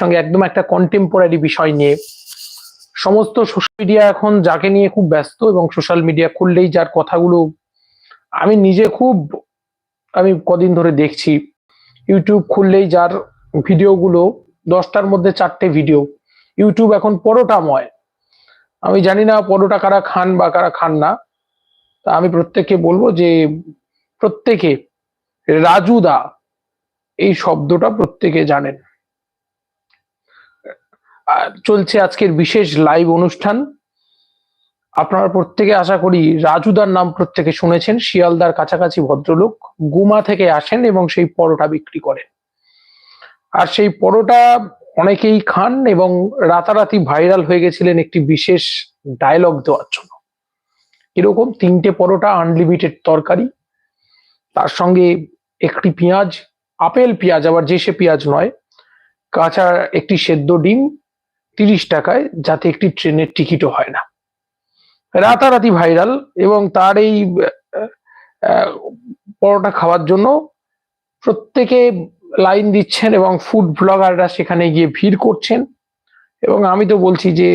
সঙ্গে একদম একটা কন্টেম্পোরারি বিষয় নিয়ে। সমস্ত সোশ্যাল মিডিয়া এখন যাকে নিয়ে খুব ব্যস্ত এবং সোশ্যাল মিডিয়া খুললেই যার কথাগুলো আমি নিজে খুব, আমি কদিন ধরে দেখছি। ইউটিউব খুললেই যার ভিডিওগুলো, দশটার মধ্যে চারটে ভিডিও ইউটিউব এখন পরোটাময়। আমি জানি না পরোটা কারা খান বা কারা খান না। তা আমি প্রত্যেককে বলব যে, প্রত্যেকে রাজুদা এই শব্দটা প্রত্যেকে জানেন। চলছে আজকের বিশেষ লাইভ অনুষ্ঠান। আপনারা প্রত্যেকে আশা করি রাজুদার নাম প্রত্যেকে শুনেছেন, শিয়ালদার কাছাকাছি ভদ্রলোক গুমা থেকে আসেন এবং সেই পরোটা বিক্রি করেন। আর সেই পরোটা অনেকেই খান এবং রাতারাতি ভাইরাল হয়ে গেছিলেন একটি বিশেষ ডায়লগ দেওয়ার জন্য। এরকম তিনটে পরোটা আনলিমিটেড তরকারি, তার সঙ্গে একটি পেঁয়াজ, আপেল পেঁয়াজ, আবার যে সে পেঁয়াজ নয়, কাঁচা একটি সেদ্ধ ডিম তিরিশ টাকায় যাতে একটি ট্রেনের টিকিটও হয় না। রাতারাতি ভাইরাল এবং তার এই পরোটা খাওয়ার জন্য প্রত্যেকে লাইন দিচ্ছেন এবং ফুড ব্লগাররা সেখানে গিয়ে ভিড় করছেন। এবং আমি তো বলছি যে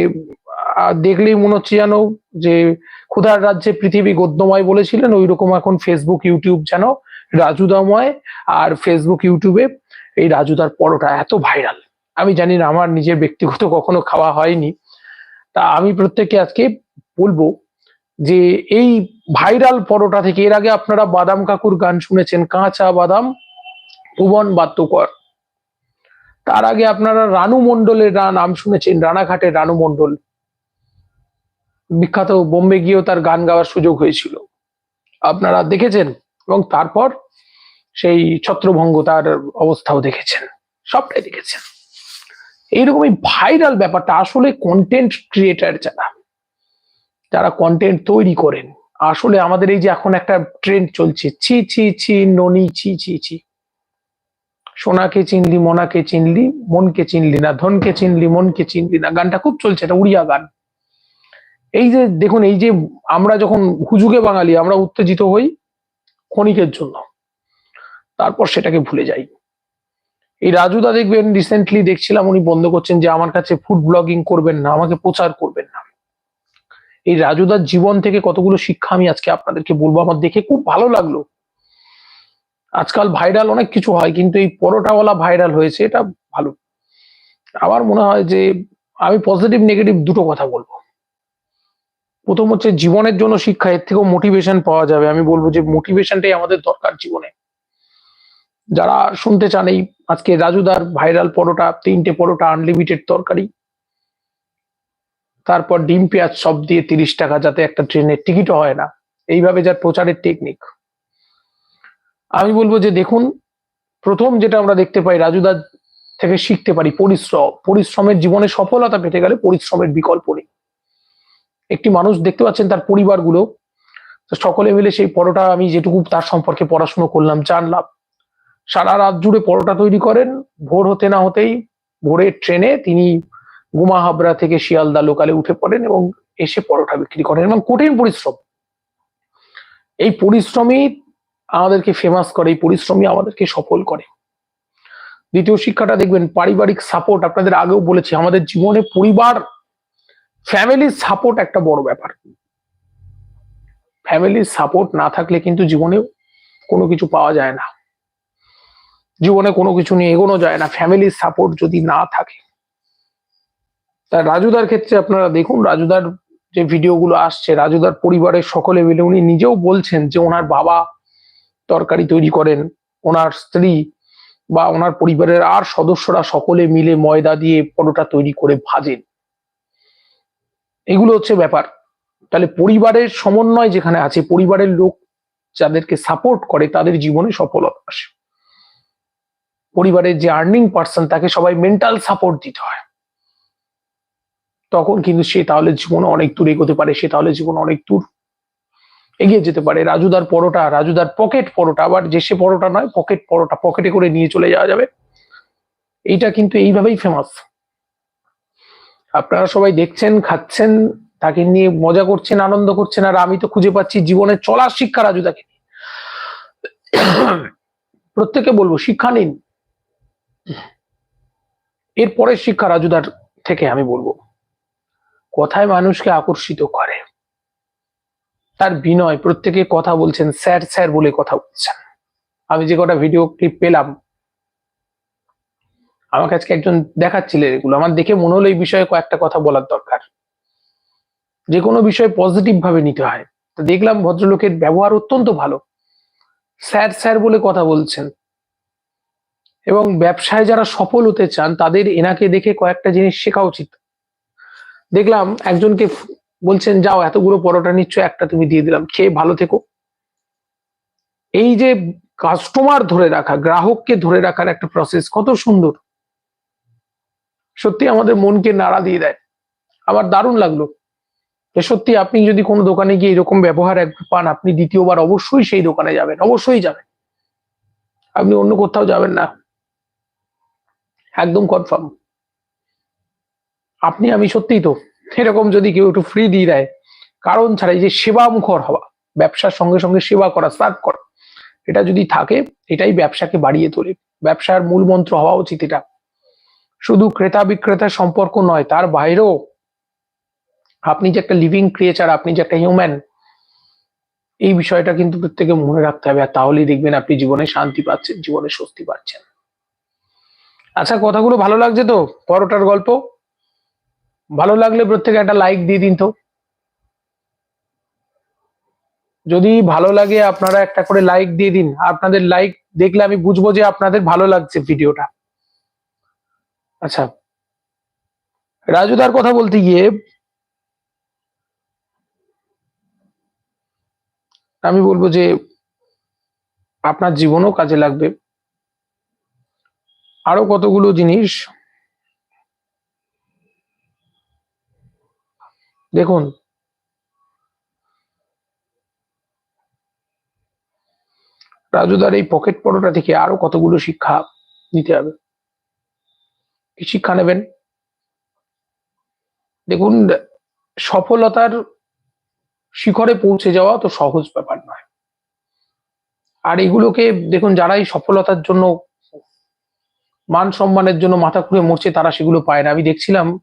দেখলেই মনে হচ্ছে যেন যে, ক্ষুধার রাজ্যে পৃথিবী গদ্যময় বলেছিলেন ওই রকম এখন ফেসবুক ইউটিউব যেন রাজুদাময় আর ফেসবুক ইউটিউবে এই রাজুদার পরোটা এত ভাইরাল। আমি জানি না, আমার নিজের ব্যক্তিগত কখনো খাওয়া হয়নি। তা আমি প্রত্যেককে আজকে বলব যে এই ভাইরাল পরোটা থেকে, এর আগে আপনারা বাদাম কাকুর গান শুনেছেন, কাঁচা বাদাম ভুবন বাদ্যকর। তার আগে আপনারা রানু মণ্ডলের নাম শুনেছেন, রানাঘাটের রানু মণ্ডল। বিখ্যাত বোম্বে গিয়েও তার গান গাওয়ার সুযোগ হয়েছিল। আপনারা দেখেছেন এবং তারপর সেই ছত্রভঙ্গ তার অবস্থাও দেখেছেন, সবটাই দেখেছেন। এইরকমই ভাইরাল ব্যাপারটা আসলে কন্টেন্ট ক্রিয়েটার যারা যারা কন্টেন্ট তৈরি করেন, আসলে আমাদের এই যে এখন একটা ট্রেন্ড চলছে, ছি ছি ছি, ননি, ছি ছি ছি। সোনাকে চিনলি, মনাকে চিনলি, মনকে চিনলি না, ধনকে চিনলি, মনকে চিনলি না, গানটা খুব চলছে, এটা উড়িয়া গান। এই যে দেখুন, এই যে আমরা যখন হুজুগে বাঙালি, আমরা উত্তেজিত হই ক্ষণিকের জন্য। তারপর সেটাকে ভুলে যাই। এই রাজুদা দেখবেন রিসেন্টলি দেখছিলাম, উনি বন্ধ করছেন যে, আমার কাছে ফুড ব্লগিং করবেন না, আমাকে প্রচার করবেন না। এই রাজুদার জীবন থেকে কতগুলো শিক্ষা আমি আজকে আপনাদেরকে বলব। আমার দেখে খুব ভালো লাগল। আজকাল ভাইরাল অনেক কিছু হয়, কিন্তু এই পরোটাওয়ালা ভাইরাল হয়েছে, এটা ভালো। আমার মনে হয় যে, আমি পজিটিভ নেগেটিভ দুটো কথা বলব। প্রথম হচ্ছে, জীবনের জন্য শিক্ষা, এর থেকেও মোটিভেশন পাওয়া যাবে। আমি বলব যে মোটিভেশনটাই আমাদের দরকার জীবনে। যারা শুনতে চান এই আজকে রাজুদার ভাইরাল পরোটা, তিনটে পরোটা আনলিমিটেড তরকারি, তারপর ডিম পেঁয়াজ সব দিয়ে তিরিশ টাকা যাতে একটা ট্রেনের টিকিটও হয় না। এইভাবে যার প্রচারের টেকনিক আমি বলব যে দেখুন, প্রথম যেটা আমরা দেখতে পাই রাজুদার থেকে শিখতে পারি পরিশ্রম। পরিশ্রমের জীবনে সফলতা পেতে গেলে পরিশ্রমের বিকল্প নেই। একটি মানুষ দেখতে পাচ্ছেন তার পরিবারগুলো। সকলে মিলে সেই পরোটা আমি যেটুকু তার সম্পর্কে পড়াশুনো করলাম, জানলাম। সারা রাত জুড়ে পরোটা তৈরি করেন। ভোর হতে না হতেই ভোরের ট্রেনে তিনি গুমা হাবড়া থেকে শিয়ালদা লোকালে উঠে পড়েন এবং এসে পরোটা বিক্রি করেন এবং কঠিন পরিশ্রম। এই পরিশ্রমই আমাদেরকে ফেমাস করে, এই পরিশ্রমই আমাদেরকে সফল করে। দ্বিতীয় শিক্ষাটা দেখবেন, পারিবারিক সাপোর্ট আপনাদের আগেও বলেছি, আমাদের জীবনে পরিবার ফ্যামিলির সাপোর্ট একটা বড় ব্যাপার। ফ্যামিলির সাপোর্ট না থাকলে কিন্তু জীবনে কোনো কিছু পাওয়া যায় না। জীবনে কোনো কিছু নিয়ে এগোনো যায় না ফ্যামিলির সাপোর্ট যদি না থাকে। তা রাজুদার ক্ষেত্রে আপনারা দেখুন, রাজুদার যে ভিডিওগুলো আসছে, রাজুদার পরিবারের সকলে মিলে উনি নিজেও বলছেন যে ওনার বাবা তরকারি তৈরি করেন, ওনার স্ত্রী বা ওনার পরিবারের আর সদস্যরা সকলে মিলে ময়দা দিয়ে পরোটা তৈরি করে ভাজেন। এগুলো হচ্ছে ব্যাপার। তাহলে পরিবারের সমন্বয় যেখানে আছে, পরিবারের লোক যাদেরকে সাপোর্ট করে, তাদের জীবনে সফলতা আসে। পরিবারের যে আর্নিং পার্সন তাকে সবাই মেন্টাল সাপোর্ট দিতে হয়। তখন কিন্তু সে তাহলে জীবনে অনেক দূর এগোতে পারে, সে তাহলে জীবনে অনেক দূর এগিয়ে যেতে পারে। রাজুদার পরোটা, রাজুদার পকেট পরোটা, আবার যে সে পরোটা নয় পকেট পরোটা পকেটে করে নিয়ে চলে যাওয়া যাবে। এইটা কিন্তু এইভাবেই ফেমাস আপনারা সবাই দেখছেন, খাচ্ছেন, তাকে নিয়ে মজা করছেন, আনন্দ করছেন, আর আমি তো খুঁজে পাচ্ছি জীবনে চলার শিক্ষা রাজুদাকে নিয়ে। প্রত্যেকে বলব, শিক্ষা নিন। এর পরের শিক্ষা রাজুদার থেকে আমি বলব, কথায় মানুষকে আকর্ষিত করে। তার বিনয় প্রত্যেকে কথা বলছেন, স্যার স্যার বলে কথা বলছেন। আমি যে কটা ভিডিও ক্লিপ পেলাম, আমাকে আজকে একজন দেখাচ্ছিলেন এগুলো। আমার দেখে মনে হলো এই বিষয়ে কয়েকটা কথা বলার দরকার। যে কোনো বিষয় পজিটিভ ভাবে নিতে হয়। তো দেখলাম ভদ্রলোকের ব্যবহার অত্যন্ত ভালো। স্যার স্যার বলে কথা বলছেন। এবং ব্যবসায় যারা সফল হতে চান, তাদের এনাকে দেখে কয়েকটা জিনিস শেখা উচিত। দেখলাম একজনকে বলছেন, যাও, এতগুলো পরোটা নিচ্ছ, একটা তুমি দিয়ে দিলাম। খেয়ে ভালো থেকো। এই যে কাস্টমার ধরে রাখা, গ্রাহককে ধরে রাখার একটা প্রসেস কত সুন্দর। সত্যি আমাদের মনকে নাড়া দিয়ে দেয়। আমার দারুণ লাগল। যে সত্যি, আপনি যদি কোনো দোকানে গিয়ে এরকম ব্যবহার পান, আপনি দ্বিতীয়বার অবশ্যই সেই দোকানে যাবেন, অবশ্যই যাবেন। আপনি অন্য কোথাও যাবেন না। একদম কনফার্ম আপনি, আমি সত্যিই তো এরকম যদি কেউ একটু ফ্রি দিয়ে দেয়, কারণ ছাড়া এই যে সেবা মুখর হওয়া, ব্যবসার সঙ্গে সঙ্গে সেবা করা সার্ভ করা, এটা যদি থাকে, এটাই ব্যবসাকে বাড়িয়ে তোলে। ব্যবসার মূল মন্ত্র হওয়া উচিত এটা। শুধু ক্রেতা বিক্রেতার সম্পর্ক নয়, তার বাইরেও আপনি যে একটা লিভিং ক্রিয়েচার আপনি যে একটা হিউম্যান এই বিষয়টা কিন্তু প্রত্যেকে মনে রাখতে হবে। আর তাহলেই দেখবেন আপনি জীবনে শান্তি পাচ্ছেন, জীবনে স্বস্তি পাচ্ছেন। আচ্ছা কথাগুলো ভালো লাগছে তো? পরোটার গল্প? ভালো লাগলে প্রত্যেকে একটা লাইক দিয়ে দিন তো। যদি ভালো লাগে, আপনারা একটা করে লাইক দিয়ে দিন। আপনাদের লাইক দেখলে আমি বুঝব যে আপনাদের ভালো লাগছে ভিডিওটা আচ্ছা রাজু রাজুদার কথা বলতে গিয়ে আমি বলব যে আপনার জীবনও কাজে লাগবে। আরও কতগুলো জিনিস? দেখুন। রাজুদার এই পকেট পরোটা থেকে আরও কতগুলো শিক্ষা নিতে হবে। কি শিক্ষা নেবেন? দেখুন, সফলতার শিখরে পৌঁছে যাওয়া তো সহজ ব্যাপার নয়। আর এগুলোকে দেখুন, যারাই সফলতার জন্য মান সম্মানের জন্য মাথা খুঁড়ে মরছে, তারা সেগুলো পায় না। আমি দেখছিলাম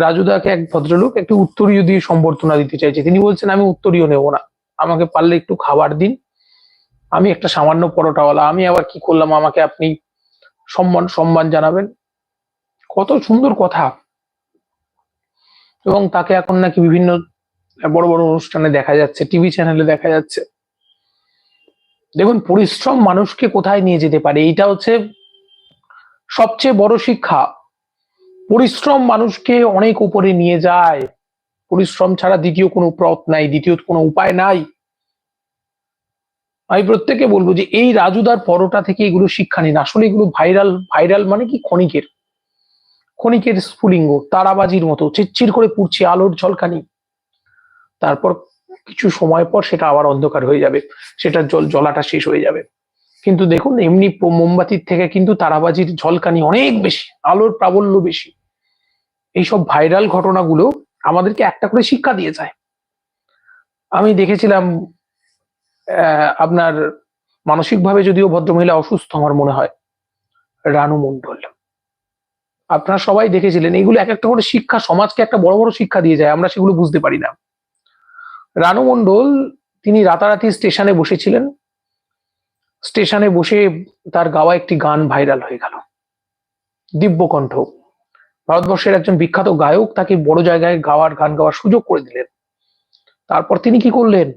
রাজুদাকে এক ভদ্রলোক একটি উত্তরীয় দিয়ে সম্বর্ধনা দিতে চাইছে। তিনি বলছেন, আমি উত্তরীয় নেব না। আমাকে পারলে একটু খাবার দিন। আমি একটা সামান্য পরোটাওয়ালা। আমি আবার কি করলাম? আমাকে আপনি সম্মান সম্মান জানাবেন। কত সুন্দর কথা। এবং তাকে এখন নাকি বিভিন্ন বড় বড় অনুষ্ঠানে দেখা যাচ্ছে, টিভি চ্যানেলে দেখা যাচ্ছে। দেখুন, পরিশ্রম মানুষকে কোথায় নিয়ে যেতে পারে? এইটা হচ্ছে সবচেয়ে বড় শিক্ষা, পরিশ্রম মানুষকে অনেক উপরে নিয়ে যায়। পরিশ্রম ছাড়া দ্বিতীয় কোনো পথ নাই, দ্বিতীয় কোনো উপায় নাই। আমি প্রত্যেকে বলব যে এই রাজুদার পরোটা থেকে এগুলো শিক্ষা নিন। আসলে এগুলো ভাইরাল ভাইরাল মানে কি? ক্ষণিকের ক্ষণিকের স্ফুলিঙ্গ, তারাবাজির মতো। চিরচির করে পুড়ছে, আলোর ঝলকানি। তারপর কিছু সময় পর সেটা আবার অন্ধকার হয়ে যাবে। সেটা জল, জলাটা শেষ হয়ে যাবে। কিন্তু দেখুন, এমনি মোমবাতির থেকে কিন্তু তারাবাজির ঝলকানি অনেক বেশি, আলোর প্রাবল্য বেশি। এইসব ভাইরাল ঘটনাগুলো আমাদেরকে একটা করে শিক্ষা দিয়ে যায়। আমি দেখেছিলাম আপনার মানসিকভাবে যদিও ভদ্রমহিলা অসুস্থ আমার মনে হয়, রানু মণ্ডল। আপনারা সবাই দেখেছিলেন এগুলো এক একটা করে শিক্ষা সমাজকে একটা বড় বড় শিক্ষা দিয়ে যায়, আমরা সেগুলো বুঝতে পারি না। রানু মণ্ডল, তিনি রাতারাতি স্টেশনে বসেছিলেন স্টেশনে বসে তার গাওয়া একটি গান ভাইরাল হয়ে গেল। দিব্যকণ্ঠ। ভারতবর্ষের একজন বিখ্যাত গায়ক তাকে বড় জায়গায় গাওয়ার, গান গাওয়ার সুযোগ করে দিলেন। তারপর তিনি কি করলেন?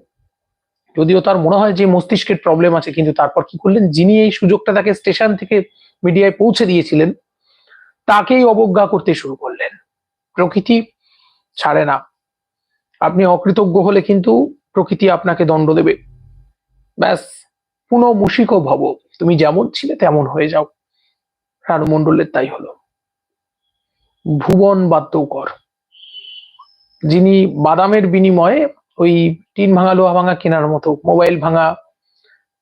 যদিও তার মনে হয় যে মস্তিষ্কের প্রবলেম আছে, কিন্তু তারপর কি করলেন? যিনি এই সুযোগটা তাকে স্টেশন থেকে মিডিয়ায় পৌঁছে দিয়েছিলেন, তাকেই অবজ্ঞা করতে শুরু করলেন। প্রকৃতি ছাড়ে না। আপনি অকৃতজ্ঞ হলে কিন্তু প্রকৃতি আপনাকে দণ্ড দেবে। ব্যাস। পুনঃ মুশিক ভব। তুমি যেমন ছিলে তেমন হয়ে যাও। রানু মণ্ডলের তাই হলো। ভুবন বাদ্যকর যিনি বাদামের বিনিময়ে ওই টিন ভাঙা, লোহা ভাঙা কেনার মতো, মোবাইল ভাঙা,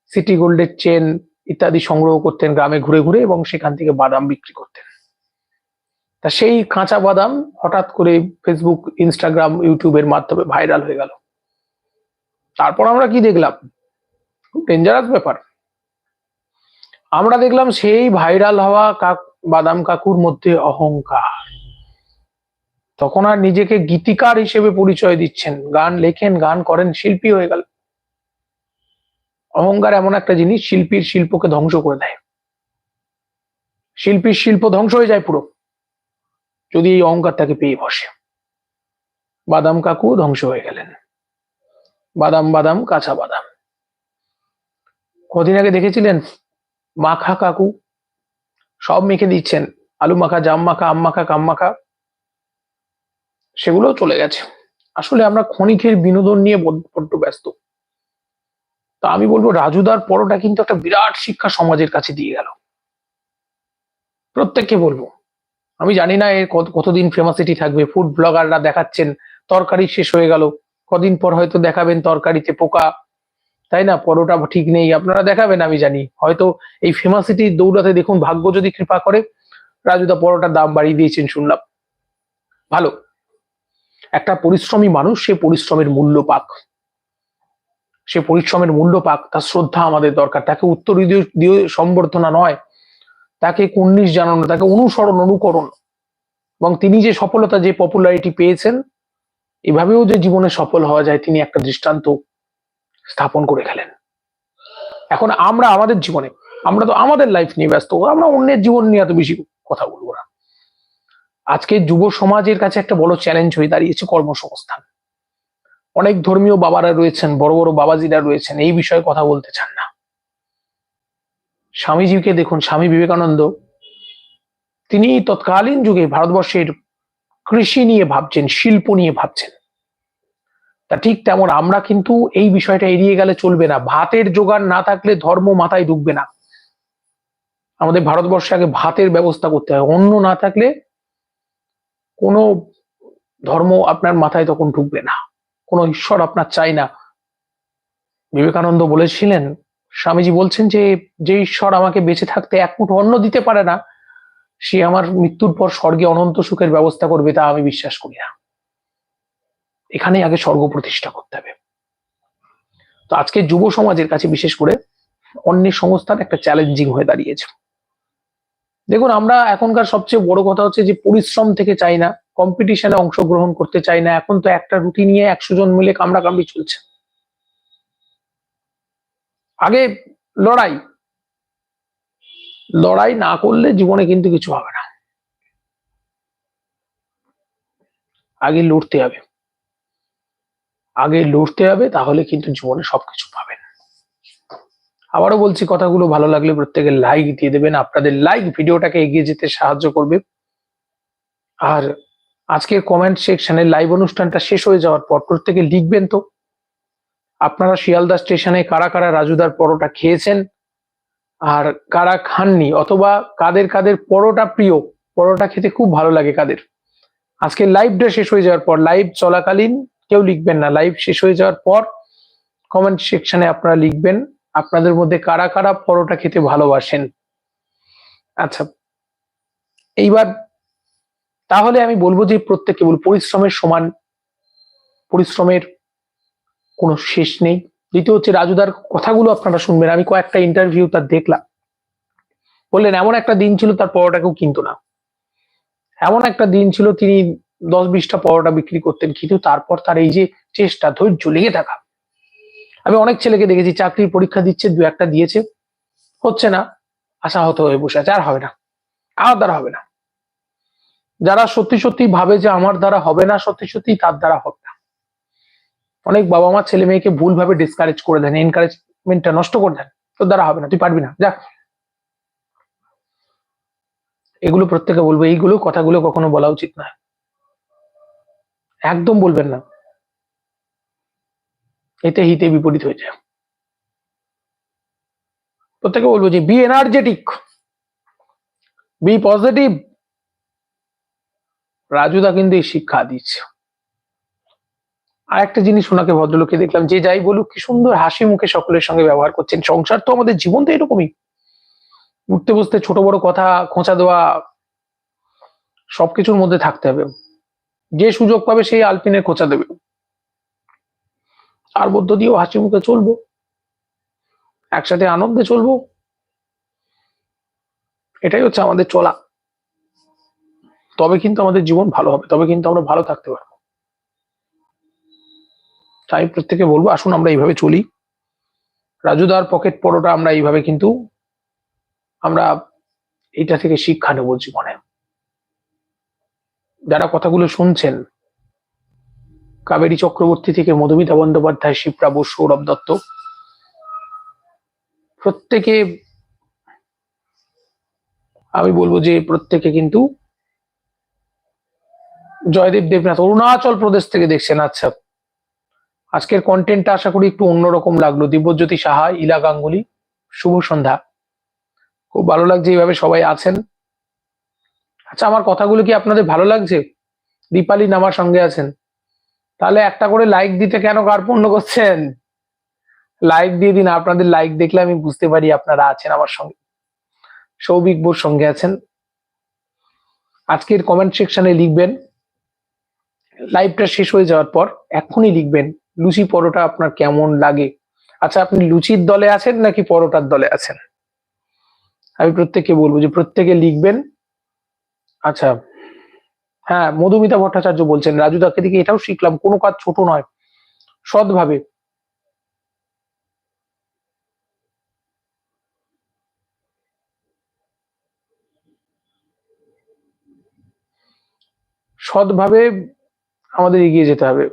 সিটি গোল্ডের চেন ইত্যাদি সংগ্রহ করতেন গ্রামে ঘুরে ঘুরে এবং সেখান থেকে বাদাম বিক্রি করতেন। তা সেই কাঁচা বাদাম হঠাৎ করে ফেসবুক ইনস্টাগ্রাম ইউটিউবের মাধ্যমে ভাইরাল হয়ে গেল। তারপর আমরা কি দেখলাম? খুব ডেঞ্জারাস ব্যাপার। আমরা দেখলাম সেই ভাইরাল হওয়া কাক, বাদাম কাকুর মধ্যে অহংকার। তখন আর নিজেকে গীতিকার হিসেবে পরিচয় দিচ্ছেন, গান লেখেন, গান করেন, শিল্পী হয়ে গেল। অহংকার এমন একটা জিনিস, শিল্পীর শিল্পকে ধ্বংস করে দেয়। শিল্পীর শিল্প ধ্বংস হয়ে যায় পুরো। যদি এই অহংকার তাকে পেয়ে বসে। বাদাম কাকু ধ্বংস হয়ে গেলেন। বাদাম বাদাম, কাঁচা বাদাম। কদিন আগে দেখেছিলেন? মাখা কাকু। সব মেখে দিচ্ছেন। আলু মাখা, জাম মাখা, আম মাখা, কাম মাখা। সেগুলো চলে গেছে। আসলে আমরা ক্ষণিকের বিনোদন নিয়ে বড- বড্ড ব্যস্ত। তা আমি বলব, রাজুদার পরোটা কিন্তু একটা বিরাট শিক্ষা সমাজের কাছে দিয়ে গেল। প্রত্যেককে বলব, আমি জানি না এর কত, কতদিন ফেমাসিটি থাকবে। ফুড ব্লগাররা দেখাচ্ছেন, তরকারি শেষ হয়ে গেল। কদিন পর হয়তো দেখাবেন তরকারিতে পোকা। তাই না? পরোটা ঠিক নেই। আপনারা দেখাবেন, আমি জানি। হয়তো এই ফেমাসিটি দৌড়াতে দেখুন, ভাগ্য যদি কৃপা করে রাজুদা পরোটার দাম বাড়িয়ে দিয়েছেন, শুনলাম। ভালো। একটা পরিশ্রমী মানুষ, সে পরিশ্রমের মূল্য পাক। সে পরিশ্রমের মূল্য পাক, তার শ্রদ্ধা আমাদের দরকার। তাকে উত্তর দিয়ে সম্বর্ধনা নয়। তাকে কুর্নিশ জানানো, তাকে অনুসরণ, অনুকরণ। এবং তিনি যে সফলতা, যে পপুলারিটি পেয়েছেন, এভাবেও যে জীবনে সফল হওয়া যায়, তিনি একটা দৃষ্টান্ত স্থাপন করে গেলেন এখন আমরা আমাদের জীবনে, আমরা তো আমাদের লাইফ নিয়ে ব্যস্ত, আমরা অন্যের জীবন নিয়ে এত বেশি কথা বলব না। আজকে যুব সমাজের কাছে একটা বড় চ্যালেঞ্জ হয়ে দাঁড়িয়েছে কর্মসংস্থান। অনেক ধর্মীয় বাবারা রয়েছেন, বড় বড় বাবাজিরা রয়েছেন, এই বিষয়ে কথা বলতে চান না। স্বামীজিকে দেখুন, স্বামী বিবেকানন্দ, তিনি তৎকালীন যুগে ভারতবর্ষের কৃষি নিয়ে ভাবছেন, শিল্প নিয়ে ভাবছেন। তা ঠিক তেমন আমরা কিন্তু এই বিষয়টা এড়িয়ে গেলে চলবে না। ভাতের জোগান না থাকলে ধর্ম মাথায় ঢুকবে না। আমাদের ভারতবর্ষে আগে ভাতের ব্যবস্থা করতে হয়। অন্য না থাকলে কোনো ধর্ম আপনার মাথায় তখন ঢুকবে না। কোনো ঈশ্বর আপনার চাই না। বিবেকানন্দ বলেছিলেন, স্বামীজি বলছেন যে যে ঈশ্বর আমাকে বেঁচে থাকতে এক মুঠো অন্ন দিতে পারে না, সে আমার মৃত্যুর পর স্বর্গে অনন্ত সুখের ব্যবস্থা করবে তা আমি বিশ্বাস করি না। এখানেই আগে স্বর্গ প্রতিষ্ঠা করতে হবে। তো আজকে যুব সমাজের কাছে বিশেষ করে অন্যের সংস্থান একটা চ্যালেঞ্জিং হয়ে দাঁড়িয়েছে। দেখুন, আমরা এখনকার সবচেয়ে বড় কথা হচ্ছে যে পরিশ্রম থেকে চাই না কম্পিটিশনে অংশগ্রহণ করতে চাই না। এখন তো একটা রুটি নিয়ে একশো জন মিলে কামড়াকামড়ি চলছে। আগে লড়াই। লড়াই না করলে জীবনে কিন্তু কিছু হবে না। আগে লড়তে হবে। আগে লড়তে হবে, তাহলে কিন্তু জীবনে সবকিছু পাবেন। আবারও বলছি, কথাগুলো ভালো লাগলে প্রত্যেকে লাইক দিয়ে দেবেন। আপনাদের লাইক ভিডিওটাকে এগিয়ে যেতে সাহায্য করবে। আর আজকের কমেন্ট সেকশনে লাইভ অনুষ্ঠানটা শেষ হয়ে যাওয়ার পর প্রত্যেকে লিখবেন তো। আপনারা শিয়ালদা স্টেশনে কারা কারা রাজুদার পরোটা খেয়েছেন? আর কারা খাননি? অথবা কাদের কাদের পরোটা প্রিয়? পরোটা খেতে খুব ভালো লাগে কাদের। আজকে লাইভটা শেষ হয়ে যাওয়ার পর লাইভ চলাকালীন কেউ লিখবেন না। লাইভ শেষ হয়ে যাওয়ার পর কমেন্ট সেকশনে আপনারা লিখবেন, আপনাদের মধ্যে কারা কারা পরোটা খেতে ভালোবাসেন। আচ্ছা এইবার তাহলে আমি বলব যে প্রত্যেক কেবল পরিশ্রমের সমান, পরিশ্রমের কোনো শেষ নেই। দ্বিতীয় হচ্ছে রাজুদার কথাগুলো আপনারা শুনবেন। আমি কয়েকটা ইন্টারভিউ তার দেখলাম। বললেন, এমন একটা দিন ছিল তার পরোটা কেউ কিনতো না। এমন একটা দিন ছিল তিনি দশ বিশটা পরোটা বিক্রি করতেন কিন্তু তারপর তার এই যে চেষ্টা, ধৈর্য লেগে থাকা। আমি অনেক ছেলেকে দেখেছি, চাকরির পরীক্ষা দিচ্ছে, দু একটা দিয়েছে। হচ্ছে না, আশাহত হয়ে বসে আছে, আর হবে না। আমার দ্বারা হবে না। যারা সত্যি সত্যি ভাবে যে আমার দ্বারা হবে না, সত্যি সত্যি তার দ্বারা হবে না। অনেক বাবা মা ছেলে মেয়েকে ভুলভাবে ডিসকারেজ করে দেন এনকারেজমেন্টটা নষ্ট করে দেন তোর দ্বারা হবে না, তুই পারবি না। যা এগুলো প্রত্যেকে বলব, এইগুলো কথাগুলো কখনো বলা উচিত নয়। একদম বলবেন না। এতে হিতে বিপরীত হয়ে যায়। প্রত্যেকে বলব যে বি এনার্জেটিক বি পজিটিভ রাজুদা কিন্তু এই শিক্ষা দিচ্ছে। আর একটা জিনিস ওনাকে ভদ্রলোকে দেখলাম, যে যাই বলুক, কি সুন্দর হাসি মুখে সকলের সঙ্গে ব্যবহার করছেন। সংসার তো আমাদের জীবন তো এরকমই। উঠতে বসতে ছোট বড় কথা খোঁচা দেওয়া, সবকিছুর মধ্যে থাকতে হবে। যে সুযোগ পাবে সেই আলপিনের খোঁচা দেবে। আর মধ্য দিয়েও হাসি মুখে চলবো, একসাথে আনন্দে চলবো। এটাই হচ্ছে আমাদের চলা। তবে কিন্তু আমাদের জীবন ভালো হবে, তবে কিন্তু আমরা ভালো থাকতে পারব। তাই প্রত্যেকে বলব, আসুন আমরা এইভাবে চলি। রাজুদার পকেট পরোটা আমরা এইভাবে কিন্তু আমরা এটা থেকে শিক্ষা নেব জীবনে। কথাগুলো শুনছেন, কাবেরী চক্রবর্তী থেকে মধুমিতা বন্দ্যোপাধ্যায় শিপ্রা বোস সৌরভ দত্ত, প্রত্যেকে আমি বলব যে প্রত্যেকে কিন্তু জয়দেব দেবনাথ অরুণাচল প্রদেশ থেকে দেখছেন। আচ্ছা আজকের কন্টেন্টটা আশা করি একটু অন্যরকম লাগল। দিব্যজ্যোতি সাহা, ইলা গাঙ্গুলি, শুভ সন্ধ্যা। খুব ভালো লাগছে এইভাবে সবাই আছেন। আচ্ছা আমার কথাগুলো কি আপনাদের ভালো লাগছে? দীপালি নামার সঙ্গে আছেন। তাহলে একটা করে লাইক দিতে কেন কার্পণ্য করছেন? লাইক দিয়ে দিন, আপনাদের লাইক দেখলে আমি বুঝতে পারি আপনারা আছেন আমার সঙ্গে। সৌভিক বোর সঙ্গে আছেন। আজকের কমেন্ট সেকশনে লিখবেন লাইভটা শেষ হয়ে যাওয়ার পর এখনই লিখবেন, লুচি পরোটা আপনার কেমন লাগে? আচ্ছা আপনি লুচির দলে আছেন নাকি পরোটার দলে আছেন? আমি প্রত্যেককে বলব যে প্রত্যেকে লিখবেন আচ্ছা। হ্যাঁ মধুমিতা ভট্টাচার্য বলছেন, রাজু দাকে দিকে এটাও শিখলাম, কোনো কাজ ছোট নয়। সৎভাবে। সৎভাবে আমাদের এগিয়ে যেতে হবে।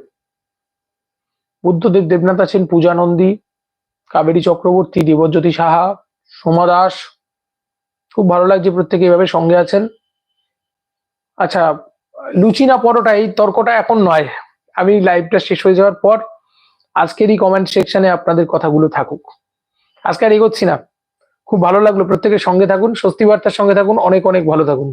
বুদ্ধদেব দেবনাথ আছেন পূজা নন্দী কাবেরী চক্রবর্তী, দেবজ্যোতি সাহা, সোমা দাস। খুব ভালো লাগছে প্রত্যেকে এভাবে সঙ্গে আছেন। আচ্ছা লুচি না পরোটা, এই তর্কটা এখন নয়। আমি লাইভটা শেষ হয়ে যাওয়ার পর আজকের এই কমেন্ট সেকশনে আপনাদের কথাগুলো থাকুক। আজকে আর এগোচ্ছি না। খুব ভালো লাগল প্রত্যেকের সঙ্গে থাকুন স্বস্তি বার্তার সঙ্গে থাকুন, অনেক অনেক ভালো থাকুন।